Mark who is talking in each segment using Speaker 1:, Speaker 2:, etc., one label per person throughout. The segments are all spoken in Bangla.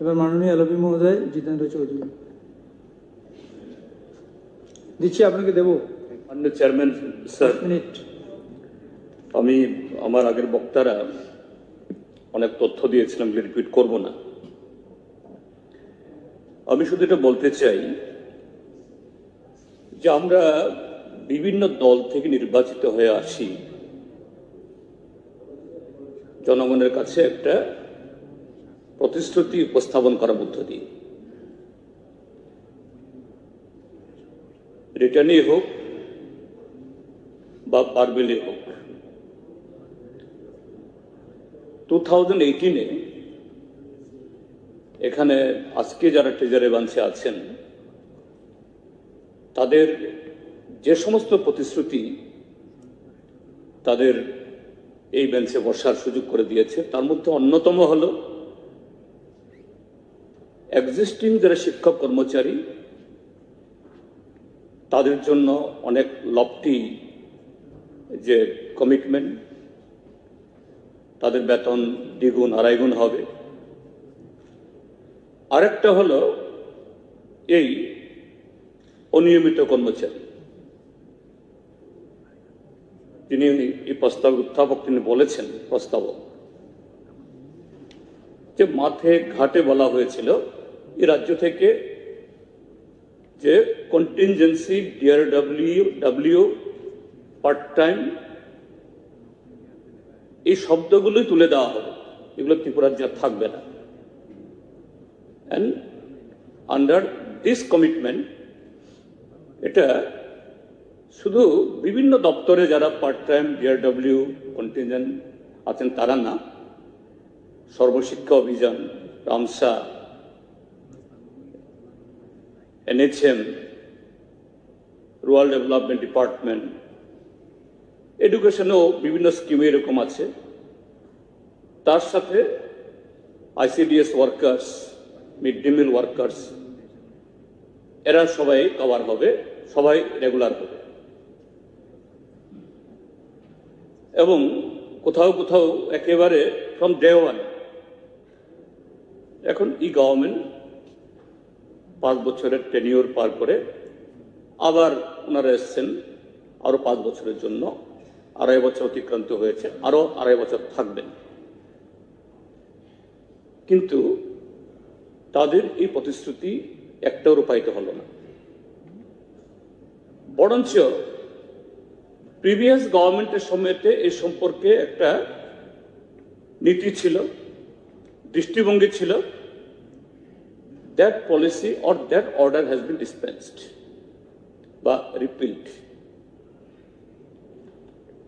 Speaker 1: এবার মাননীয় এলপি মহোদয় জিতেন্দ্র চৌধুরী দিচ্ছি আপনাকে দেবো।
Speaker 2: মাননীয় চেয়ারম্যান স্যার
Speaker 1: মিনিট।
Speaker 2: আমি আমার আগের বক্তারা অনেক তথ্য দিয়েছিলাম রিপিট করব না। আমি শুধু এটা বলতে চাই যে আমরা বিভিন্ন দল থেকে নির্বাচিত হয়ে আসি। জনগণের কাছে একটা প্রতিশ্রুতি উপস্থাপন করার মধ্য দিয়ে। রিটার্নই হোক বা বারবেলে হোক। টু থাউজেন্ড এইটিনে এখানে আজকে যারা ট্রেজারে বাঞ্চে আছেন, তাদের যে সমস্ত প্রতিশ্রুতি তাদের এই বেঞ্চে বসার সুযোগ করে দিয়েছে। তার মধ্যে অন্যতম হল এক্সিস্টিং যারা শিক্ষক কর্মচারী, তাদের জন্য অনেক লফটি যে কমিটমেন্ট তাদের বেতন দ্বিগুণ আড়াইগুণ হবে। আরেকটা হলো এই অনিয়মিত কর্মচারী। তিনি এই প্রস্তাব, উত্থাপক তিনি বলেছেন, প্রস্তাবক, যে মাঠে ঘাটে বলা হয়েছিল এই রাজ্য থেকে যে contingency DR W W part time এই শব্দগুলোই তুলে দেওয়া হবে। এগুলো ত্রিপুরার যা থাকবে না। অ্যান্ড আন্ডার দিস কমিটমেন্ট এটা শুধু বিভিন্ন দপ্তরে যারা পার্ট টাইম ডিআরডব্লিউ কন্টিনজেন্ট আছেন, তারা না। Sarvashiksha Abhiyan, RMSA NHM rural development department এডুকেশনেও বিভিন্ন স্কিম এরকম আছে। তার সাথে ICDS workers mid day meal workers এরা সবাই কভার হবে, সবাই রেগুলার হবে। এবং কোথাও কোথাও একেবারে ফ্রম ডে ওয়ান এখন ই গভর্নমেন্ট পাঁচ বছরের টেনিওর পার করে আবার ওনারা এসছেন আরও পাঁচ বছরের জন্য। আড়াই বছর অতিক্রান্ত হয়েছে, আরও আড়াই বছর থাকবেন কিন্তু তাদের এই প্রতিশ্রুতি একটাও রূপায়িত হলো না। বরঞ্চ প্রিভিয়াস গভর্নমেন্টের সময়তে এই সম্পর্কে একটা নীতি ছিল, দৃষ্টিভঙ্গি ছিল that policy or that order has been dispensed বা রিপিল্ড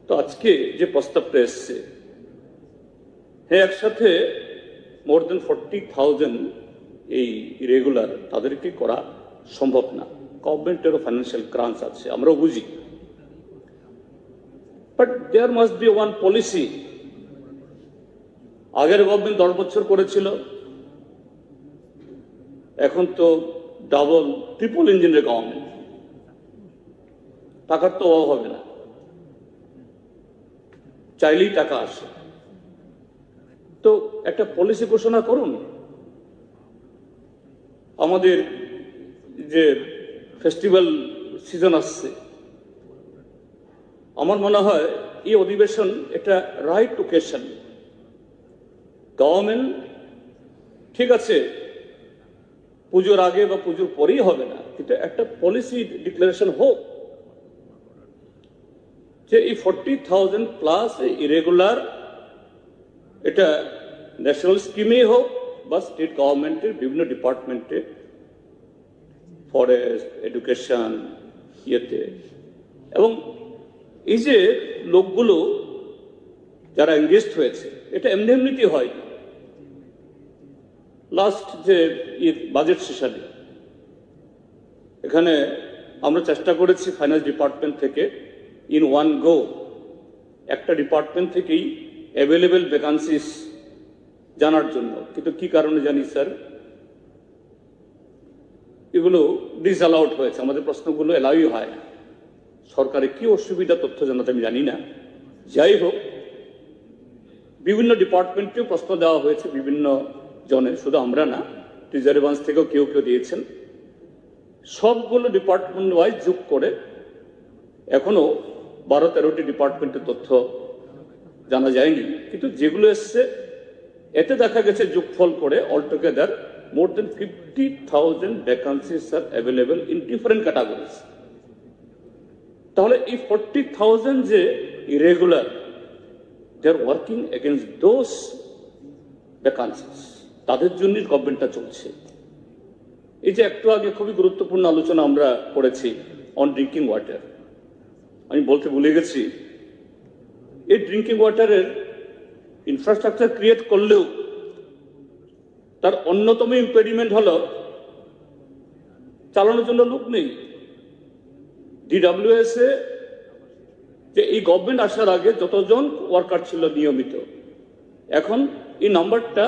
Speaker 2: তো আজকে যে প্রস্তাবটা এসছে হ্যাঁ একসাথে মোর দেন ফোরটি থাউজেন্ড এই ইরেগুলার তাদেরকে করা সম্ভব না? গভর্নমেন্টেরও ফাইন্যান্সিয়াল ক্রাঞ্চ আছে, আমরাও বুঝি। But there must be one policy আগের গভর্নমেন্ট দশ বছর করেছিল এখন তো ডাবল ট্রিপল ইঞ্জিনের গভর্নমেন্ট টাকার তো অভাব হবে না। চাইলেই টাকা আসে। তো একটা পলিসি ঘোষণা করুন। আমাদের যে ফেস্টিভ্যাল সিজন আসছে, আমার মনে হয় এই অধিবেশন একটা রাইট ওকেশন গভর্নমেন্ট ঠিক আছে পুজোর আগে বা পুজোর পরেই হবে না। এটা একটা পলিসি ডিক্লারেশন হোক, যে এই ফোরটি থাউজেন্ড প্লাস ইরেগুলার এটা ন্যাশনাল স্কিমেই হোক বা স্টেট গভর্নমেন্টের বিভিন্ন ডিপার্টমেন্টে ফরেস্ট এডুকেশন ইয়েতে। এবং এই যে লোকগুলো যারা এঙ্গেজড হয়েছে, এটা এমনি এমনিতেই হয় লাস্ট যে বাজেট সেশনে, এখানে আমরা চেষ্টা করেছি ফাইন্যান্স ডিপার্টমেন্ট থেকে ইন ওয়ান গো একটা ডিপার্টমেন্ট থেকেই অ্যাভেলেবেল ভ্যাকান্সিস জানার জন্য। কিন্তু কি কারণে জানি স্যার এগুলো ডিসঅ্যালাউড হয়েছে। আমাদের প্রশ্নগুলো এলাউই হয় সরকারে কি অসুবিধা তথ্য জানাতে আমি জানি না। যাই হোক, বিভিন্ন ডিপার্টমেন্টেও প্রশ্ন দেওয়া হয়েছে, বিভিন্ন জনের, শুধু আমরা না ট্রিজারিবাঞ্জ থেকেও কেউ কেউ দিয়েছেন। সবগুলো ডিপার্টমেন্ট ওয়াইজ যোগ করে এখনও বারো তেরোটি ডিপার্টমেন্টের তথ্য জানা যায়নি। কিন্তু যেগুলো এসছে, এতে দেখা গেছে যোগফল করে altogether more than fifty thousand vacancies are available in different categories তাহলে এই ফোরটি থাউজেন্ড যে irregular they are working against those vacancies তাদের জন্যই গভর্নমেন্টটা চলছে। এই যে একটু আগে খুবই গুরুত্বপূর্ণ আলোচনা আমরা করেছি অন ড্রিঙ্কিং ওয়াটার আমি বলতে ভুলে গেছি, এই ড্রিঙ্কিং ওয়াটারের ইনফ্রাস্ট্রাকচার ক্রিয়েট করলেও তার অন্যতম ইম্পেডিমেন্ট হলো চালানোর জন্য লোক নেই। ডিডাব্লিউএস এ যে এই গভর্নমেন্ট আসার আগে যতজন ওয়ার্কার ছিল নিয়মিত, এখন এই নাম্বারটা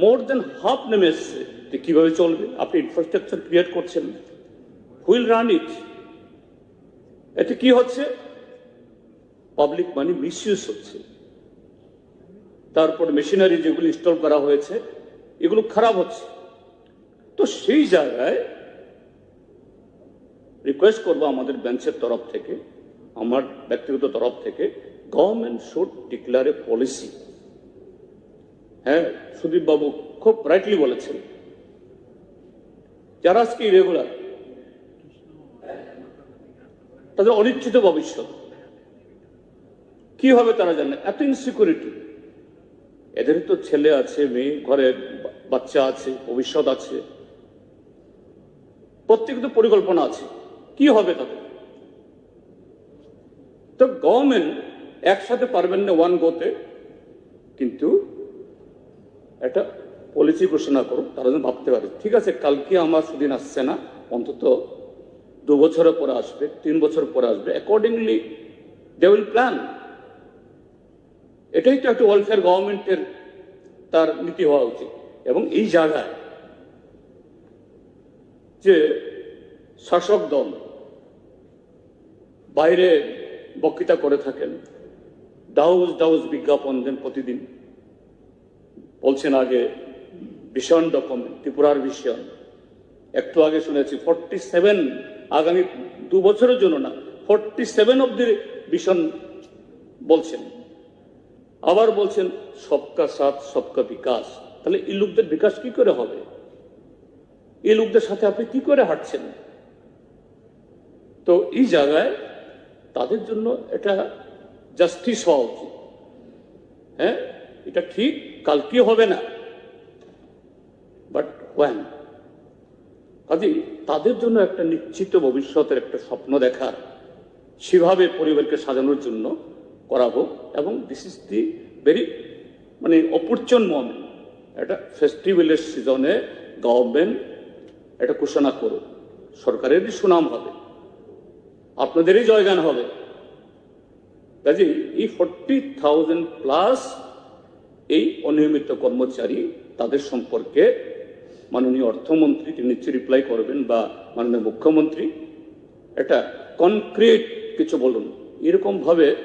Speaker 2: মোর দেন হাফ নেমে এসছে যে কীভাবে চলবে আপনি ইনফ্রাস্ট্রাকচার ক্রিয়েট করছেন হুইল রান ইট এতে কি হচ্ছে? পাবলিক মানি মিসইউজ হচ্ছে। তারপর মেশিনারি যেগুলো ইনস্টল করা হয়েছে, এগুলো খারাপ হচ্ছে। তো সেই জায়গায় রিকোয়েস্ট করব আমাদের বেঞ্চের তরফ থেকে, আমার ব্যক্তিগত তরফ থেকে government should declare a policy হ্যাঁ সুদীপ বাবু খুব রাইটলি বলেছেন। যারা আজকে ইরেগুলার তাদের অনিশ্চিত ভবিষ্যৎ। কি হবে তারা জানে এত ইনসিকিউরিটি এদের তো ছেলে আছে, মেয়ে, ঘরে বাচ্চা আছে, ভবিষ্যৎ আছে। প্রত্যেক তো পরিকল্পনা আছে। কি হবে তাদের? তো গভর্নমেন্ট একসাথে পারবেন না ওয়ান গোতে কিন্তু একটা পলিসি ঘোষণা করুক তারা যেন ভাবতে পারে। ঠিক আছে, কালকে আমার সুদিন আসছে না, অন্তত দু বছরের পরে আসবে, তিন বছর পরে আসবে। অ্যাকর্ডিংলি দে উইল প্ল্যান এটাই তো একটা ওয়েলফেয়ার গভর্নমেন্টের তার নীতি হওয়া উচিত। এবং এই জায়গায় যে শাসক দল বাইরে বক্তৃতা করে থাকেন ডাউজ ডাউজ বিজ্ঞাপন দেন প্রতিদিন বলছেন আগে ভীষণ ডকুমেন্ট ত্রিপুরার ভীষণ। একটু আগে শুনেছি ফর্টি সেভেন আগামী দু বছরের জন্য না ফর্টি সেভেন অব্দি ভীষণ বলছেন। আবার বলছেন, সবকা সাথ, সবকা বিকাশ। তাহলে এই লোকদের বিকাশ কি করে হবে? এই লোকদের সাথে আপনি কি করে হাঁটছেন? তো এই জায়গায় তাদের জন্য এটা জাস্টিস হওয়া উচিত। হ্যাঁ? এটা ঠিক কালকে হবে না। বাট ওয়ান কাজে, তাদের জন্য একটা নিশ্চিত ভবিষ্যতের একটা স্বপ্ন দেখার সেভাবে পরিবারকে সাজানোর জন্য করাবো এবং দিস ইজ দি ভেরি মানে অপরচুন মোমেন্ট একটা ফেস্টিভ্যালের সিজনে গভর্নমেন্ট এটা ঘোষণা করুক, সরকারেরই সুনাম হবে, আপনাদেরই জয়গান হবে। কাজে, এই ফোরটি থাউজেন্ড প্লাস এই অনিয়মিত কর্মচারী তাদের সম্পর্কে মাননীয় অর্থমন্ত্রী, তিনি নিশ্চয়ই রিপ্লাই করবেন বা মাননীয় মুখ্যমন্ত্রী এটা কনক্রিট কিছু বলুন। এরকম ভাবে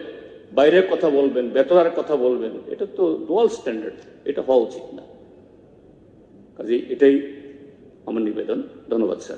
Speaker 2: বাইরের কথা বলবেন, বেতনার কথা বলবেন, এটা তো ডুয়াল স্ট্যান্ডার্ড এটা হওয়া উচিত না। কাজে এটাই আমার নিবেদন। ধন্যবাদ, স্যার।